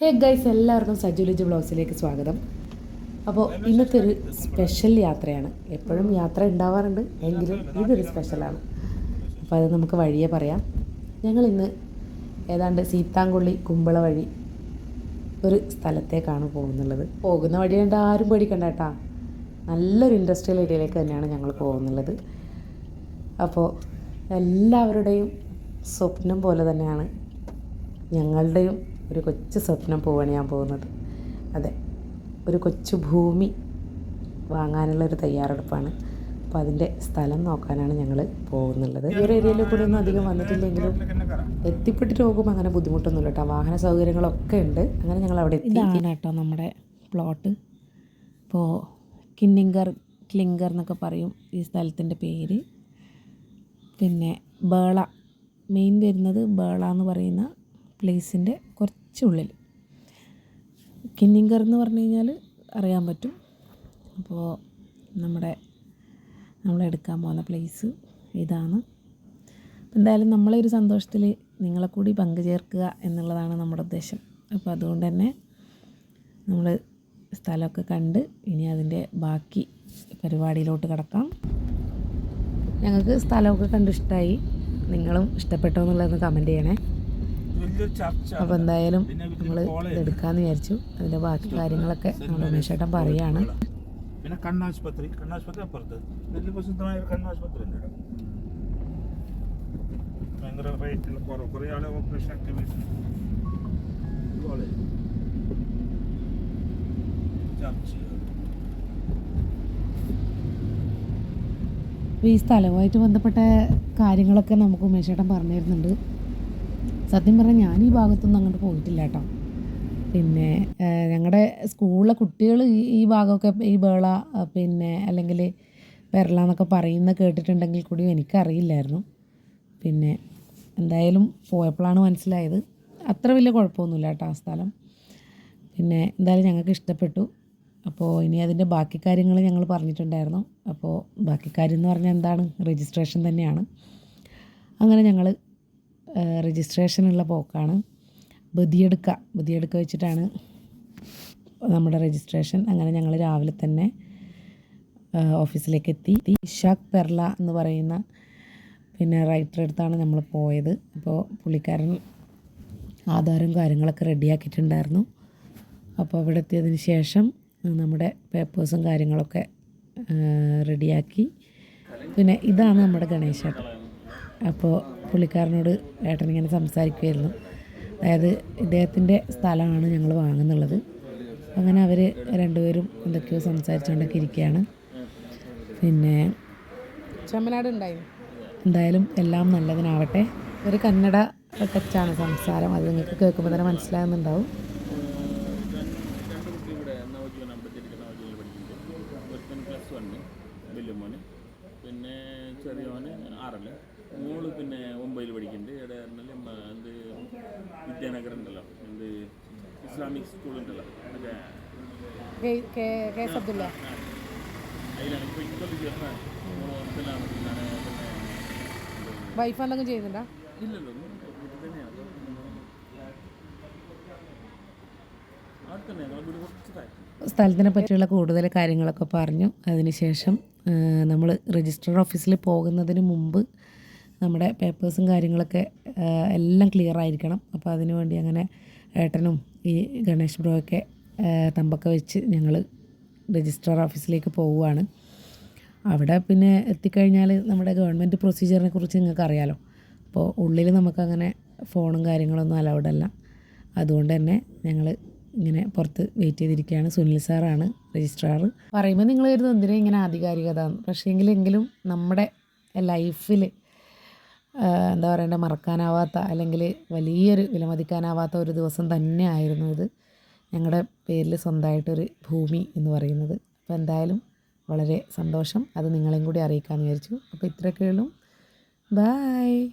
Hey guys എല്ലാവർക്കും സജുലിജ് ബ്ലോഗ്സിലേക്ക് സ്വാഗതം. അപ്പോൾ ഇന്നത്തെ ഒരു സ്പെഷ്യൽ യാത്രയാണ്. എപ്പോഴും യാത്ര ഉണ്ടാവാറുണ്ട്. എങ്കിലും ഇതൊരു സ്പെഷ്യലാണ് അപ്പോൾ അത് നമുക്ക് വഴിയെ പറയാം. ഞങ്ങൾ ഇന്ന് ഏതാണ്ട് സീത്താങ്കുള്ളി കുമ്പള വഴി ഒരു സ്ഥലത്തേക്കാണ് പോകുന്നുള്ളത്. പോകുന്ന വഴി കണ്ട് ആരും പേടിക്കണ്ട കേട്ടാ. നല്ലൊരു ഇൻഡസ്ട്രിയൽ ഏരിയയിലേക്ക് തന്നെയാണ് ഞങ്ങൾ പോകുന്നുള്ളത്. അപ്പോൾ എല്ലാവരുടെയും സ്വപ്നം പോലെ തന്നെയാണ് ഞങ്ങളുടെയും ഒരു കൊച്ചു സ്വപ്നം പോവാണ് പോകുന്നത്. അതെ ഒരു കൊച്ചു ഭൂമി വാങ്ങാനുള്ള ഒരു തയ്യാറെടുപ്പാണ്. അപ്പോൾ അതിന്റെ സ്ഥലം നോക്കാനാണ് ഞങ്ങൾ പോകുന്നുള്ളത്. ഈ ഒരു ഏരിയയിൽ കൂടെ ഒന്നും അധികം വന്നിട്ടില്ലെങ്കിലും എത്തിപ്പെട്ടിട്ട് പോകുമ്പോൾ അങ്ങനെ ബുദ്ധിമുട്ടൊന്നുമില്ല കേട്ടോ. വാഹന സൗകര്യങ്ങളൊക്കെ ഉണ്ട്. അങ്ങനെ ഞങ്ങൾ അവിടെ എത്തി. കേട്ടോ നമ്മുടെ പ്ലോട്ട്. ഇപ്പോൾ കിന്നിങ്കർ ക്ലിങ്കർ എന്നൊക്കെ പറയും ഈ സ്ഥലത്തിന്റെ പേര്. പിന്നെ ബേള മെയിൻ വരുന്നത് ബേള എന്ന് പറയുന്ന പ്ലേസിന്റെ കുറച്ചുള്ളിൽ കിന്നിങ്കർ എന്ന് പറഞ്ഞു കഴിഞ്ഞാൽ അറിയാൻ പറ്റും. അപ്പോൾ നമ്മുടെ നമ്മളെടുക്കാൻ പോകുന്ന പ്ലേസ് ഇതാണ്. എന്തായാലും നമ്മളെ ഒരു സന്തോഷത്തിൽ നിങ്ങളെ കൂടി പങ്കുചേർക്കുക എന്നുള്ളതാണ് നമ്മുടെ ഉദ്ദേശം. അപ്പോൾ അതുകൊണ്ട് തന്നെ നമ്മൾ സ്ഥലമൊക്കെ കണ്ട് ഇനി അതിന്റെ ബാക്കി പരിപാടിയിലോട്ട് കിടക്കാം. ഞങ്ങൾക്ക് സ്ഥലമൊക്കെ കണ്ട് ഇഷ്ടമായി നിങ്ങളും ഇഷ്ടപ്പെട്ടോ എന്നുള്ളതൊന്ന് കമന്റ് ചെയ്യണേ. അപ്പോൾ എന്തായാലും നമ്മൾ ഇതെടുക്കാമെന്ന് വിചാരിച്ചു. അതിന്റെ ബാക്കി കാര്യങ്ങളൊക്കെ ഉമേഷേട്ടൻ പറയാണ്. പിന്നെ കണ്ണാശുപത്രി കണ്ണാശുപത്രി അപ്പുറത്ത്. വലിയ പ്രസിദ്ധമായ ഒരു കണ്ണാശുപത്രി ഉണ്ട് ഭയങ്കര റേറ്റുള്ള കുറവ്. കുറേ ആളെ ഓപ്പറേഷൻ ഒക്കെ കോളേജ് ചർച്ച ഈ സ്ഥലവുമായിട്ട് ബന്ധപ്പെട്ട കാര്യങ്ങളൊക്കെ നമുക്ക് ഉമേഷേട്ടൻ പറഞ്ഞു തരുന്നുണ്ട് സത്യം പറഞ്ഞാൽ ഞാൻ ഈ ഭാഗത്തൊന്നും അങ്ങോട്ട് പോയിട്ടില്ല കേട്ടോ. പിന്നെ ഞങ്ങളുടെ സ്കൂളിലെ കുട്ടികൾ ഈ ഈ ഭാഗമൊക്കെ ഈ ബേള പിന്നെ അല്ലെങ്കിൽ പെരള എന്നൊക്കെ പറയുന്ന കേട്ടിട്ടുണ്ടെങ്കിൽ കൂടിയും എനിക്കറിയില്ലായിരുന്നു. പിന്നെ എന്തായാലും പോയപ്പോഴാണ് മനസ്സിലായത്. അത്ര വലിയ കുഴപ്പമൊന്നുമില്ല കേട്ടോ ആ സ്ഥലം. പിന്നെ എന്തായാലും ഞങ്ങൾക്ക് ഇഷ്ടപ്പെട്ടു. അപ്പോൾ ഇനി അതിന്റെ ബാക്കി കാര്യങ്ങൾ ഞങ്ങൾ പറഞ്ഞിട്ടുണ്ടായിരുന്നു. അപ്പോൾ ബാക്കി കാര്യം എന്ന് പറഞ്ഞാൽ എന്താണ്? രജിസ്ട്രേഷൻ തന്നെയാണ്. അങ്ങനെ ഞങ്ങൾ രജിസ്ട്രേഷനുള്ള പോക്കാണ്. ബദിയെടുക്ക ബദിയെടുക്ക വെച്ചിട്ടാണ് നമ്മുടെ രജിസ്ട്രേഷൻ അങ്ങനെ ഞങ്ങൾ രാവിലെ തന്നെ ഓഫീസിലേക്ക് എത്തി ഇഷാഖ് പെർല എന്ന് പറയുന്ന പിന്നെ റൈറ്റർ അടുത്താണ് നമ്മൾ പോയത്. അപ്പോൾ പുള്ളിക്കാരൻ ആധാരവും കാര്യങ്ങളൊക്കെ റെഡിയാക്കിയിട്ടുണ്ടായിരുന്നു. അപ്പോൾ അവിടെ എത്തിയതിന് ശേഷം നമ്മുടെ പേപ്പേഴ്സും കാര്യങ്ങളൊക്കെ റെഡിയാക്കി. പിന്നെ ഇതാണ് നമ്മുടെ ഗണേശേട്ടൻ. അപ്പോൾ പുള്ളിക്കാരനോട് ഏട്ടൻ ഇങ്ങനെ സംസാരിക്കുമായിരുന്നു അതായത് ഇദ്ദേഹത്തിന്റെ സ്ഥലമാണ് ഞങ്ങൾ വാങ്ങുന്നുള്ളത്. അങ്ങനെ അവർ രണ്ടുപേരും എന്തൊക്കെയോ സംസാരിച്ചുകൊണ്ടൊക്കെ ഇരിക്കുകയാണ്. പിന്നെ ചമ്മനാട് ഉണ്ടായി എന്തായാലും എല്ലാം നല്ലതിനാവട്ടെ. ഒരു കന്നഡ ടച്ചാണ് സംസാരം. അത് നിങ്ങൾക്ക് കേൾക്കുമ്പോൾ തന്നെ മനസ്സിലാകുന്നുണ്ടാവും. പ്ലസ് വണ്ണ് പിന്നെ ചെറിയോന് ആറിൽ. മോൾ പിന്നെ മുംബൈയിൽ പഠിക്കുന്നുണ്ട്. ഇവിടെ പറഞ്ഞാൽ എന്ത് വിദ്യാനഗർ ഉണ്ടല്ലോ എന്ത് ഇസ്ലാമിക് സ്കൂൾ ഉണ്ടല്ലോ മറ്റേ അതിലാണ്. ഇപ്പോൾ ചേർന്ന പിന്നെ വൈഫ് എന്തെങ്കിലും ചെയ്യുന്നുണ്ടോ ഇല്ലല്ലോ വീട്ടിൽ തന്നെയാണ് സ്ഥലത്തിനെ പറ്റിയുള്ള കൂടുതൽ കാര്യങ്ങളൊക്കെ പറഞ്ഞു. അതിനുശേഷം നമ്മൾ രജിസ്റ്റർ ഓഫീസിൽ പോകുന്നതിന് മുമ്പ് നമ്മുടെ പേപ്പേഴ്സും കാര്യങ്ങളൊക്കെ എല്ലാം ക്ലിയർ ആയിരിക്കണം. അപ്പോൾ അതിനു വേണ്ടി അങ്ങനെ ഏട്ടനും ഈ ഗണേഷ് ബ്രോയൊക്കെ തമ്പൊക്കെ വെച്ച് ഞങ്ങൾ രജിസ്ട്രാർ ഓഫീസിലേക്ക് പോവുകയാണ് അവിടെ പിന്നെ എത്തിക്കഴിഞ്ഞാൽ നമ്മുടെ ഗവൺമെന്റ് പ്രൊസീജിയറിനെ കുറിച്ച് നിങ്ങൾക്ക് അറിയാലോ. അപ്പോൾ ഉള്ളിൽ നമുക്കങ്ങനെ ഫോണും കാര്യങ്ങളൊന്നും അലൗഡ് അല്ല. അതുകൊണ്ട് തന്നെ ഞങ്ങൾ ഇങ്ങനെ പുറത്ത് വെയിറ്റ് ചെയ്തിരിക്കുകയാണ് സുനിൽ സാറാണ് രജിസ്ട്രാർ പറയുമ്പോൾ നിങ്ങൾ കരുതും എന്തിനാ ഇങ്ങനെ ആധികാരികത? പക്ഷേ എങ്കിലും നമ്മുടെ ലൈഫിൽ എന്താ പറയണ്ട മറക്കാനാവാത്ത അല്ലെങ്കിൽ വലിയൊരു വിലമതിക്കാനാവാത്ത ഒരു ദിവസം തന്നെ ആയിരുന്നു ഇത്. ഞങ്ങളുടെ പേരിൽ സ്വന്തമായിട്ടൊരു ഭൂമി എന്ന് പറയുന്നത്. അപ്പോൾ എന്തായാലും വളരെ സന്തോഷം. അത് നിങ്ങളെയും കൂടി അറിയിക്കാമെന്ന് വിചാരിച്ചു. അപ്പോൾ ഇത്രയൊക്കെ ഉള്ളൂ. ബായ്